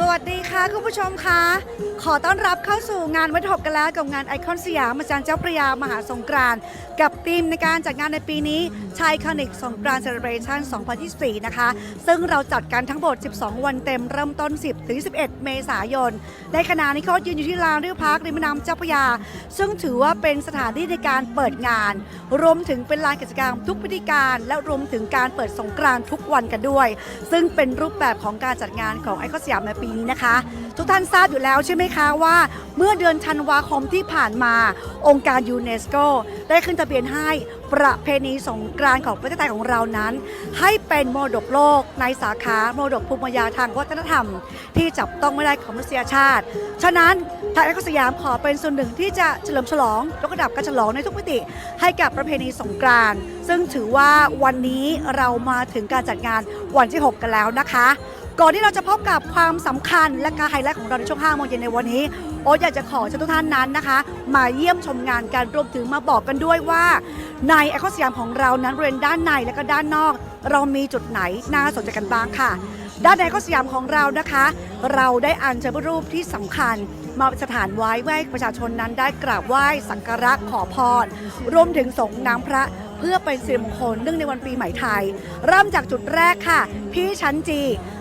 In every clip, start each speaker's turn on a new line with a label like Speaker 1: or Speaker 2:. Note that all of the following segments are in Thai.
Speaker 1: สวัสดีค่ะคุณผู้ชมคะขอต้อนรับเข้าสู่งานวัฒนธรรมกันแล้วกับงานไอคอนสยามอาจารย์เจ้าพระยามหาสงกรานต์กับธีมในการจัดงานในปีนี้ชายคอนิกสงกรานต์เซเลบรชัน2024 นะคะ ซึ่งเราจัดกันทั้งหมด 12 วันเต็มเริ่มต้น 10 ถึง 11 เมษายน ในขณะนี้เขายืนอยู่ที่ลานริวพักริมน้ำเจ้าพระยา ซึ่งถือว่าเป็นสถานที่ในการเปิดงาน รวมถึงเป็นลานกิจกรรมทุกพิธีการ และรวมถึงการเปิดสงกรานต์ทุกวันกันด้วย ซึ่งเป็นรูปแบบของการจัดงานของไอคอนสยามในปีนี้นะคะ ทุกท่านทราบอยู่แล้วใช่ไหมคะว่า เมื่อเดือนธันวาคมที่ผ่านมาองค์การยูเนสโกได้ขึ้นทะเบียนให้ประเพณีสงกรานต์ของประเทศไทยของเรานั้น ให้เป็นมรดกโลกในสาขามรดกภูมิปัญญาทางวัฒนธรรม ที่จับต้องไม่ได้ของมนุษยชาติ ฉะนั้นทางไอคอนสยามขอเป็นส่วนหนึ่งที่จะเฉลิมฉลองยกระดับการฉลองในทุกมิติ ให้กับประเพณีสงกรานต์ซึ่งถือว่าวันนี้เรามาถึงการจัดงานวันที่ 6 กันแล้วนะคะ ก่อนที่เราจะพบกับความสำคัญและการไฮไลท์ของเราในช่วง5โมงเย็นในวันนี้ โอ๊ตอยากจะขอเชิญทุกท่านนั้นนะคะ มาเยี่ยมชมงานกันรวมถึงมาบอกกันด้วยว่า ในไอคอนสยามของเรานั้นบริเวณด้านในและก็ด้านนอก เรามีจุดไหนน่าสนใจกันบ้างค่ะ ด้านในไอคอนสยามของเรานะคะ เราได้อัญเชิญพระรูปที่สำคัญมาสถานไว้ไว้ประชาชนนั้นได้กราบไหว้สักการะขอพรรวมถึงส่งน้ำพระ เพื่อเป็นสิริมงคลเนื่องในวันปีใหม่ไทย เริ่มจากจุดแรกค่ะพี่ชั้นจี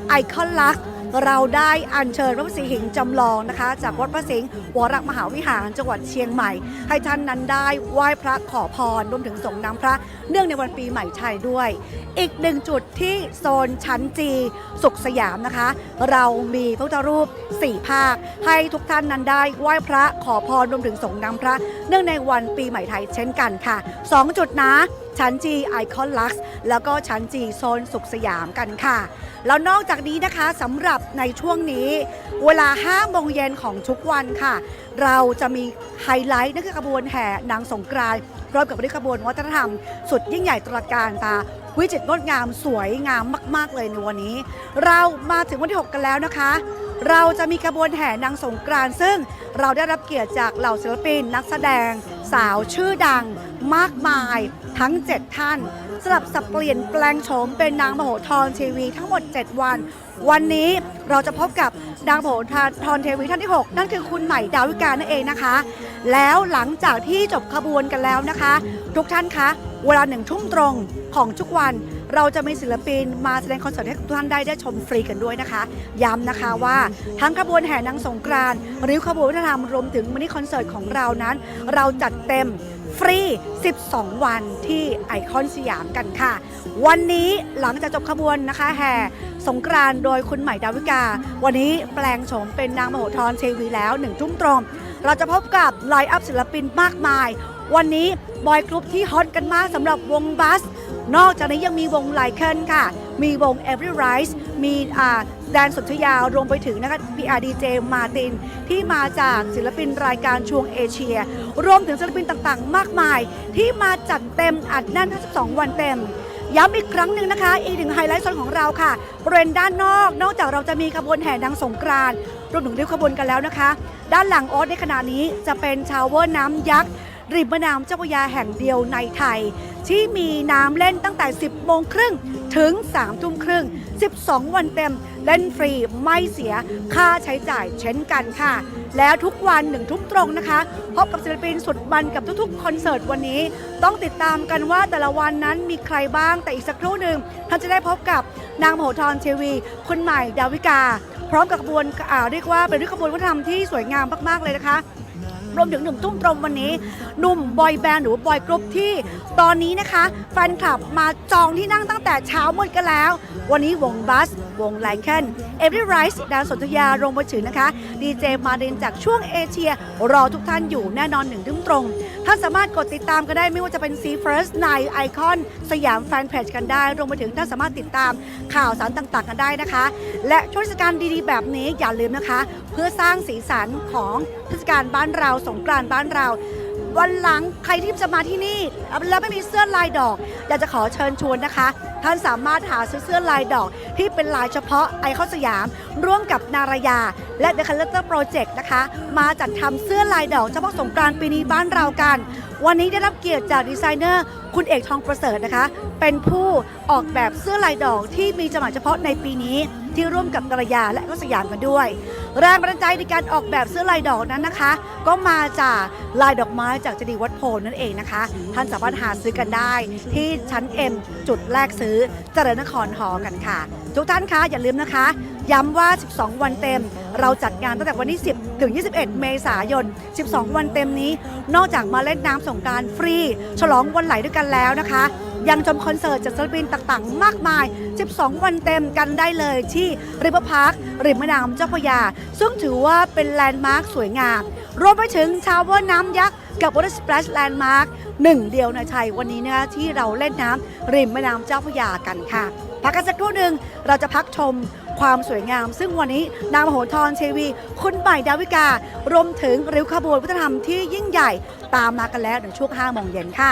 Speaker 1: ไอคอนลักษ์ เราได้อัญเชิญพระพุทธสีหิงจำลองนะคะ จากวัดพระสิงห์วรมหาวิหารจังหวัดเชียงใหม่ ให้ท่านนั้นได้ไหว้พระขอพรรวมถึงส่งน้ำพระ เนื่องในวันปีใหม่ไทยด้วย อีกหนึ่งจุดที่โซนชั้นจีสุขสยามนะคะ เรามีพระพุทธรูป4ภาค ให้ทุกท่านนั้นได้ไหว้พระขอพรรวมถึงส่งน้ำพระ เนื่องในวันปีใหม่ไทยเช่นกันค่ะ 2 จุดนะ ชั้นจีไอคอนลักซ์แล้วก็ชั้นจีโซนสุขสยามกันค่ะ แล้วนอกจากนี้นะคะสำหรับในช่วงนี้ เวลา5โมงเย็นของทุกวันค่ะ เราจะมีไฮไลท์นั่นคือขบวนแห่นางสงกรานต์พร้อมกับริขบวนวัฒนธรรม สุดยิ่งใหญ่ตระการตาวิจิตรงดงามสวยงามมาก ๆ เลยในวันนี้ เรามาถึงวันที่ 6 กันแล้วนะคะ เราจะมีขบวนแห่นางสงกรานต์ซึ่งเราได้รับเกียรติจากเหล่าศิลปินนักแสดงสาวชื่อดัง มากมายทั้ง 7 ท่าน สลับสับเปลี่ยนแปลงโฉมเป็นนางมโหธรทีวีทั้งหมด 7 วัน วันนี้เราจะพบกับนางมโหธรเทวีท่านที่ 6 นั่นคือคุณใหม่ดาวิกานั่นเองนะคะ แล้วหลังจากที่จบขบวนกันแล้วนะคะ ทุกท่านคะเวลาหนึ่งทุ่มตรงของทุกวันเราจะมีศิลปินมาแสดงคอนเสิร์ตให้ทุกท่านได้ได้ชมฟรีกันด้วยนะคะ ย้ำนะคะว่าทั้งขบวนแห่นางสงกรานต์หรือขบวนวัฒนธรรมรวมถึงมินิคอนเสิร์ตของเรานั้น เราจัดเต็ม ฟรี 12 วันที่ไอคอนสยามกันค่ะ วันนี้หลังจากจบขบวนนะคะแห่สงกรานต์โดยคุณใหม่ดาวิกา วันนี้แปลงโฉมเป็นนางมโหธรเทวีแล้วหนึ่งทุ่มตรง เราจะพบกับไลน์อัพศิลปินมากมาย วันนี้บอยกรุ๊ปที่ฮอตกันมากสำหรับวงบัส นอกจากนี้ยังมีวงไลเคิลค่ะ มีวง Every Rise มีอ่าแดนสุทธยารวมไปถึงนะคะ PRDJ มาติน ที่มาจากศิลปินรายการช่วงเอเชีย รวมถึงศิลปินต่างๆ มากมาย ที่มาจัดเต็มอัดแน่นทั้ง2วันเต็มย้ำอีกครั้งหนึ่งนะคะ อีกหนึ่งไฮไลท์โซนของเราค่ะบริเวณด้านนอก นอกจากเราจะมีขบวนแห่นางสงกรานต์รวมถึงริ้วขบวนกันแล้วนะคะ ด้านหลังโอ๊ตในขณะนี้จะเป็นชาวเวอร์น้ำยักษ์ริมแม่น้ำเจ้าพระยาแห่งเดียวในไทย ที่มีน้ำเล่นตั้งแต่ 10 โมงครึ่งถึง 3 ทุ่มครึ่ง 12 วันเต็ม เล่นฟรีไม่เสียค่าใช้จ่ายเช่นกันค่ะ แล้วทุกวันหนึ่งทุ่มตรงนะคะ พบกับศิลปินสุดมันกับทุกๆ คอนเสิร์ตวันนี้ ต้องติดตามกันว่าแต่ละวันนั้นมีใครบ้างแต่อีกสักครู่หนึ่งท่านจะได้พบกับนางโหธรเทวีคุณใหม่ดาวิกา พร้อมกับขบวนอ่าเรียกว่าเป็นขบวนวัฒนธรรมที่สวยงามมากๆเลยนะคะ รวมถึงหนุ่มตุ้มตรงวันนี้หนุ่มบอยแบนด์หรือบอยกรุ๊ปที่ ตอนนี้นะคะแฟนคลับมาจองที่นั่งตั้งแต่เช้ามืดกันแล้ว วันนี้วงบัส วงไลเคนเอฟ y ี r ไรส์ดาวสนธยารวมไปถึงนะคะดีเจมาเดนจากช่วงเอเชีย รอทุกท่านอยู่แน่นอนหนึ่งทุ่มตรงท่านสามารถกดติดตามกันได้ไม่ว่าจะเป็น C First ในไอคอนสยามแฟนเพจกันได้ รวมไปถึงท่านสามารถติดตามข่าวสารต่างๆ กันได้นะคะ และช่วงเทศกาลดีๆ แบบนี้อย่าลืมนะคะ เพื่อสร้างสีสันของเทศกาลบ้านเราสงกรานต์บ้านเรา วันหลังใครที่จะมาที่นี่ แล้วไม่มีเสื้อลายดอก อยากจะขอเชิญชวนนะคะ ท่านสามารถหาซื้อเสื้อลายดอก ที่เป็นลายเฉพาะไอคอนสยาม ร่วมกับนารายา และ The Collector Project นะคะ มาจัดทำเสื้อลายดอกเฉพาะสงกรานต์ปีนี้บ้านเรากัน วันนี้ได้รับเกียรติจากดีไซเนอร์คุณเอกทองประเสริฐนะคะ เป็นผู้ออกแบบเสื้อลายดอกที่มีจำหน่ายเฉพาะในปีนี้ ที่ร่วมกับนารายาและก็สยามกันด้วย แรงบันดาลใจในการออกแบบเสื้อลายดอกนั้นนะคะ ก็มาจากลายดอกไม้จากเจดีย์วัดโพธิ์นั่นเองนะคะ ท่านสามารถหาซื้อกันได้ ที่ชั้น M จุดแรกซื้อเจริญนครหอกันค่ะ ทุกท่านคะอย่าลืมนะคะ ย้ำว่า 12 วันเต็ม เราจัดงานตั้งแต่วันที่ 10 ถึง 21 เมษายน 12 วันเต็มนี้ นอกจากมาเล่นน้ำสงการฟรี ฉลองวันไหลด้วยกันแล้วนะคะยังชมคอนเสิร์ตจากศิลปินต่างๆ มากมาย 12 วันเต็มกันได้เลยที่ริเวอร์พาร์ค ริมแม่น้ำเจ้าพระยา ซึ่งถือว่าเป็นแลนด์มาร์คสวยงาม รวมไปถึงชาวเวอร์น้ำยักษ์กับ Water Splash Landmark หนึ่งเดียวในไทยวันนี้นะคะที่เราเล่นน้ำริมแม่น้ำเจ้าพระยากันค่ะ พักกันสักครู่หนึ่งเราจะพักชมความสวยงาม ซึ่งวันนี้นางมโหธรเทวี คุณใหม่ดาวิกา รวมถึงริ้วขบวนวัฒนธรรมที่ยิ่งใหญ่ตามมากันแล้วในช่วง5โมงเย็นค่ะ